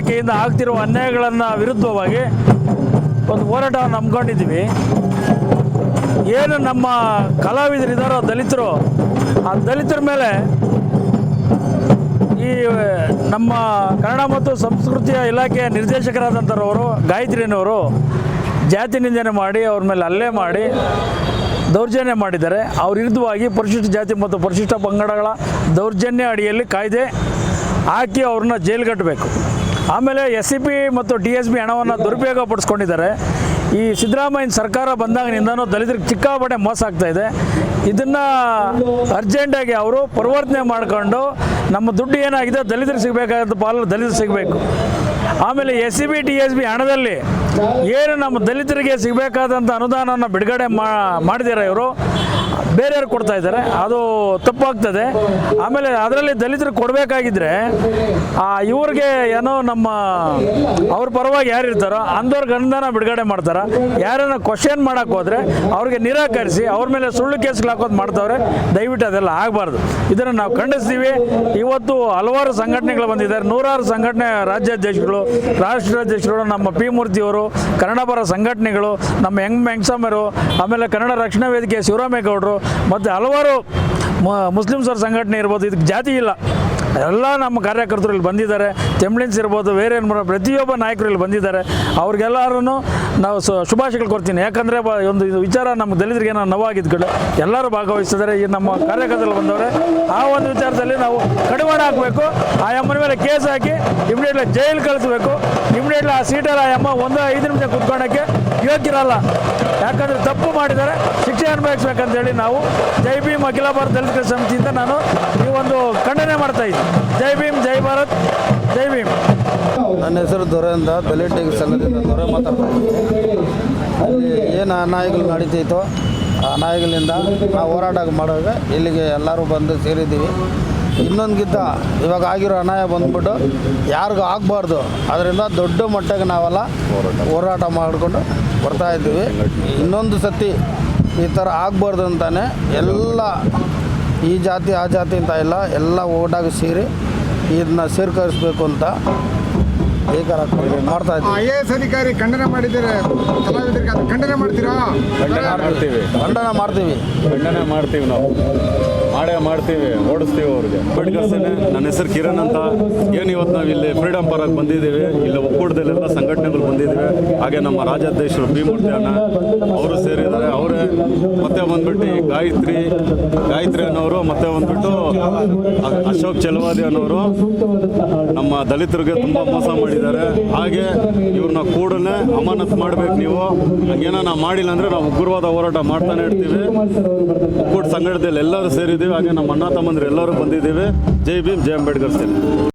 ಇಲಾಖೆಯಿಂದ ಆಗ್ತಿರುವ ಅನ್ಯಾಯಗಳನ್ನು ವಿರುದ್ಧವಾಗಿ ಒಂದು ಹೋರಾಟವನ್ನು ಹಮ್ಮಿಕೊಂಡಿದ್ದೀವಿ. ಏನು ನಮ್ಮ ಕಲಾವಿದರಿದ್ದಾರೋ ದಲಿತರು, ಆ ದಲಿತರ ಮೇಲೆ ಈ, ನಮ್ಮ ಕನ್ನಡ ಮತ್ತು ಸಂಸ್ಕೃತಿಯ ಇಲಾಖೆಯ ನಿರ್ದೇಶಕರಾದಂಥವ್ರವರು ಗಾಯತ್ರಿನವರು ಜಾತಿ ನಿಂದನೆ ಮಾಡಿ, ಅವ್ರ ಮೇಲೆ ಹಲ್ಲೆ ಮಾಡಿ, ದೌರ್ಜನ್ಯ ಮಾಡಿದ್ದಾರೆ. ಅವ್ರ ವಿರುದ್ಧವಾಗಿ ಪರಿಶಿಷ್ಟ ಜಾತಿ ಮತ್ತು ಪರಿಶಿಷ್ಟ ಪಂಗಡಗಳ ದೌರ್ಜನ್ಯ ಅಡಿಯಲ್ಲಿ ಕಾಯ್ದೆ ಹಾಕಿ ಅವ್ರನ್ನ ಜೈಲು ಕಟ್ಟಬೇಕು. ಆಮೇಲೆ ಎಸ್ ಸಿ ಪಿ ಮತ್ತು ಡಿ ಎಸ್ ಬಿ ಹಣವನ್ನು ದುರುಪಯೋಗ ಪಡಿಸ್ಕೊಂಡಿದ್ದಾರೆ. ಈ ಸಿದ್ದರಾಮಯ್ಯ ಸರ್ಕಾರ ಬಂದಾಗಿನಿಂದನೂ ದಲಿತರಿಗೆ ಚಿಕ್ಕಾಪಟ್ಟೆ ಮೋಸ ಆಗ್ತಾ ಇದೆ. ಇದನ್ನು ಅರ್ಜೆಂಟಾಗಿ ಅವರು ಪರಿವರ್ತನೆ ಮಾಡ್ಕೊಂಡು ನಮ್ಮ ದುಡ್ಡು ಏನಾಗಿದೆ, ದಲಿತರಿಗೆ ಸಿಗಬೇಕಾದ ಪಾಲು ದಲಿತರು ಸಿಗಬೇಕು. ಆಮೇಲೆ S C B T S B ಹಣದಲ್ಲಿ ಏನು ನಮ್ಮ ದಲಿತರಿಗೆ ಸಿಗಬೇಕಾದಂಥ ಅನುದಾನವನ್ನು ಬಿಡುಗಡೆ ಮಾ, ಮಾಡಿದ್ದಾರೆ ಇವರು. ಬೇರೆಯವ್ರು ಕೊಡ್ತಾ ಇದ್ದಾರೆ. ಅದು ತಪ್ಪಾಗ್ತದೆ. ಆಮೇಲೆ ಅದರಲ್ಲಿ ದಲಿತರು ಕೊಡಬೇಕಾಗಿದ್ರೆ ಇವ್ರಿಗೆ ಏನೋ ನಮ್ಮ ಅವ್ರ ಪರವಾಗಿ ಯಾರು ಇರ್ತಾರೋ ಅಂಥವ್ರಿಗೆ ಅನುದಾನ ಬಿಡುಗಡೆ ಮಾಡ್ತಾರೆ. ಯಾರನ್ನ ಕ್ವಶನ್ ಮಾಡೋಕ್ಕೆ ಹೋದರೆ ಅವ್ರಿಗೆ ನಿರಾಕರಿಸಿ ಅವ್ರ ಮೇಲೆ ಸುಳ್ಳು ಕೇಸ್ಗಳು ಹಾಕೋದು ಮಾಡ್ತಾವ್ರೆ. ದಯವಿಟ್ಟು ಅದೆಲ್ಲ ಆಗಬಾರ್ದು. ಇದನ್ನು ನಾವು ಖಂಡಿಸ್ತೀವಿ. ಇವತ್ತು ಹಲವಾರು ಸಂಘಟನೆಗಳು ಬಂದಿದ್ದಾರೆ. ನೂರಾರು ಸಂಘಟನೆ ರಾಜ್ಯಾಧ್ಯಕ್ಷಗಳು ರಾಷ್ಟ್ರಾಧ್ಯಕ್ಷರು, ನಮ್ಮ ಪಿ ಮೂರ್ತಿಯವರು ಕನ್ನಡ ಪರ ಸಂಘಟನೆಗಳು, ನಮ್ಮ ಹೆಂಗ್ ಮೆಂಗ್ಸಮ್ಮರು ಆಮೇಲೆ ಕನ್ನಡ ರಕ್ಷಣಾ ವೇದಿಕೆ ಶಿವರಾಮೇಗೌಡರು ಮತ್ತು ಹಲವಾರು ಮುಸ್ಲಿಮ್ಸರ ಸಂಘಟನೆ ಇರ್ಬೋದು. ಇದಕ್ಕೆ ಜಾತಿ ಇಲ್ಲ. ಎಲ್ಲ ನಮ್ಮ ಕಾರ್ಯಕರ್ತರು ಇಲ್ಲಿ ಬಂದಿದ್ದಾರೆ. ತೆಂಬ್ಳಿನ್ಸ್ ಇರ್ಬೋದು, ಬೇರೆ ಏನು ಪ್ರತಿಯೊಬ್ಬ ನಾಯಕರು ಇಲ್ಲಿ ಬಂದಿದ್ದಾರೆ. ಅವ್ರಿಗೆಲ್ಲರೂ ನಾವು ಶುಭಾಶಯಗಳು ಕೊಡ್ತೀನಿ ಯಾಕಂದರೆ ಒಂದು ಇದು ವಿಚಾರ ನಮ್ಮ ದಲಿತರಿಗೆ ಏನೋ ನೋವಾಗಿದ್ದುಗಳು ಎಲ್ಲರೂ ಭಾಗವಹಿಸಿದ್ದಾರೆ. ಈ ನಮ್ಮ ಕಾರ್ಯಕರ್ತರು ಬಂದವರೆ. ಆ ಒಂದು ವಿಚಾರದಲ್ಲಿ ನಾವು ಕಡಿವಾಣ ಹಾಕಬೇಕು. ಆ ಅಮ್ಮನ ಮೇಲೆ ಕೇಸ್ ಹಾಕಿ ಇಮಿಡಿಯೇಟ್ಲಿ ಜೈಲು ಕಳಿಸ್ಬೇಕು. ಇಮಿಡಿಯೇಟ್ಲಿ ಆ ಸೀಟಲ್ಲಿ ಆ ಅಮ್ಮ ಒಂದು ಐದು ನಿಮಿಷ ಕುತ್ಕೊಳ್ಳೋಕ್ಕೆ ಯೋಗ್ಯರಲ್ಲ. ಯಾಕಂದರೆ ತಪ್ಪು ಮಾಡಿದ್ದಾರೆ. ಶಿಕ್ಷೆ ಅನುಭವಿಸ್ಬೇಕಂತೇಳಿ ನಾವು ಜೈ ಭೀಮ್ ಅಖಿಲ ಭಾರತ ದಲಿತ ಸಮಿತಿಯಿಂದ ನಾನು ಈ ಒಂದು ಖಂಡನೆ ಮಾಡ್ತಾ ಇದ್ದೀವಿ ಜೈ ಭೀಮ್, ಜೈ ಭಾರತ್, ಜೈ ಭೀಮ್. ನನ್ನ ಹೆಸರು ದೊರೆ ಅಂತ ದಲಿತ ಲೀಗ್ ಸಂಘದಿಂದ ದೊರೆ ಮಾತಾಡ್ತಾ ಏನು ಅನಾಯಗಳು ನಡೀತೈತೋ, ಆ ನಾಯಿಗಳಿಂದ ನಾವು ಹೋರಾಟ ಮಾಡುವಾಗ ಇಲ್ಲಿಗೆ ಎಲ್ಲರೂ ಬಂದು ಸೇರಿದ್ದೀವಿ. ಇನ್ನೊಂದಿಗಿಂತ ಇವಾಗ ಆಗಿರೋ ಅನಾಯ ಬಂದ್ಬಿಟ್ಟು ಯಾರಿಗೂ ಆಗಬಾರ್ದು. ಅದರಿಂದ ದೊಡ್ಡ ಮಟ್ಟಕ್ಕೆ ನಾವೆಲ್ಲ ಹೋರಾಟ ಮಾಡಿಕೊಂಡು ಬರ್ತಾ ಇದ್ದೀವಿ. ಇನ್ನೊಂದು ಸತಿ ಈ ಥರ ಆಗಬಾರ್ದು ಅಂತಲೇ ಎಲ್ಲ ಈ ಜಾತಿ ಆ ಜಾತಿ ಅಂತ ಇಲ್ಲ. ಎಲ್ಲ ಓಟಾಗಿ ಸೇರಿ ಇದನ್ನ ಸೇರ್ಕರಿಸಬೇಕು ಅಂತ ಬೇಕಾರ ಮಾಡ್ತಾ ಇದ್ದೀವಿ. ಐ ಎ ಎಸ್ ಅಧಿಕಾರಿ ಖಂಡನೆ ಮಾಡಿದ್ದಾರೆ? ಕಲಾವಿದರಿಗೆ ಅದು ಖಂಡನೆ ಮಾಡ್ತೀರಾ? ಮಾಡ್ತೀವಿ. ಖಂಡನ ಮಾಡ್ತೀವಿ. ಖಂಡನೆ ಮಾಡ್ತೀವಿ ನಾವು. ಮಾಡ್ತೀವಿ, ಓಡಿಸ್ತೀವಿ ಅವ್ರಿಗೆ. ಪಡ್ಕರ್ಸೇನೆ ಸೇನೆ ನನ್ನ ಹೆಸರು ಕಿರಣ್ ಅಂತ. ಏನು ಇವತ್ತು ನಾವು ಇಲ್ಲಿ ಫ್ರೀಡಮ್ ಪಾರ್ಕ್ ಬಂದಿದ್ದೀವಿ. ಇಲ್ಲಿ ಒಕ್ಕೂಟದಲ್ಲೆಲ್ಲ ಸಂಘಟನೆಗಳು ಬಂದಿದ್ದೀವಿ. ಹಾಗೆ ನಮ್ಮ ರಾಜ್ಯಾಧ್ಯಕ್ಷರು ಬಿ ಮೂರ್ತಿ ಅಣ್ಣ ಅವರು ಸೇರಿದ್ದಾರೆ. ಅವರೇ ಮತ್ತೆ ಬಂದ್ಬಿಟ್ಟು ಗಾಯತ್ರಿ ಗಾಯತ್ರಿ ಅನ್ನೋರು, ಮತ್ತೆ ಬಂದ್ಬಿಟ್ಟು ಅಶೋಕ್ ಚಲವಾದಿ ಅನ್ನೋರು ನಮ್ಮ ದಲಿತರಿಗೆ ತುಂಬ ಮೋಸ ಮಾಡಿದ್ದಾರೆ. ಹಾಗೆ ಇವ್ರನ್ನ ಕೂಡಲೇ ಅಮಾನತ್ ಮಾಡ್ಬೇಕು ನೀವು. ಏನೋ ನಾವು ಮಾಡಿಲ್ಲ ಅಂದರೆ ನಾವು ಉಗ್ರವಾದ ಹೋರಾಟ ಮಾಡ್ತಾನೆ ಇರ್ತೀವಿ. ಒಕ್ಕೂಟ ಸಂಘಟನೆಯಲ್ಲಿ ಎಲ್ಲರೂ ಸೇರಿದ್ದೀವಿ. ಹಾಗೆ ನಮ್ಮ ಅಣ್ಣ ತಮ್ಮಂದ್ರೆ ಎಲ್ಲರೂ ಬಂದಿದ್ದೇವೆ. ಜೈ ಭೀಮ್ ಜೈ ಅಂಬೇಡ್ಕರ್ ಸೇನೆ